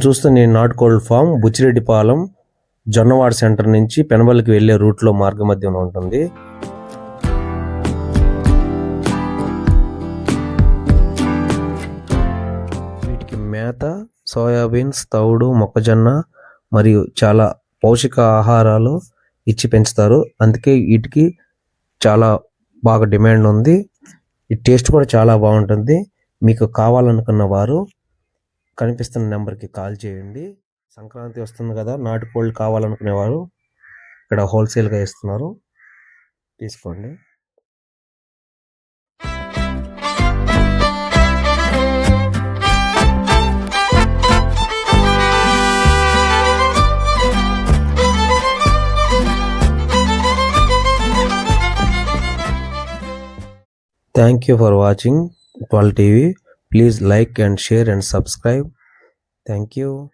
చూస్తే నేను not cold farm Buchireddypalem Jonnawada centre నుంచి పెనబల్లికి వెళ్ళే రూట్లో మార్గ ఉంటుంది. వీటికి మేత సోయాబీన్స్ తౌడు మొక్కజొన్న మరియు చాలా పౌషిక ఆహారాలు ఇచ్చి పెంచుతారు. అందుకే వీటికి చాలా బాగా డిమాండ్ ఉంది. ఈ టేస్ట్ కూడా చాలా బాగుంటుంది. మీకు కావాలనుకున్న వారు కనిపిస్తున్న నెంబర్కి కాల్ చేయండి. సంక్రాంతి వస్తుంది కదా నాటుకోళ్ళు కావాలనుకునేవారు ఇక్కడ హోల్సేల్గా ఇస్తున్నారు. తీసుకోండి. Thank you for watching twelve TV. Please like and share and subscribe. Thank you.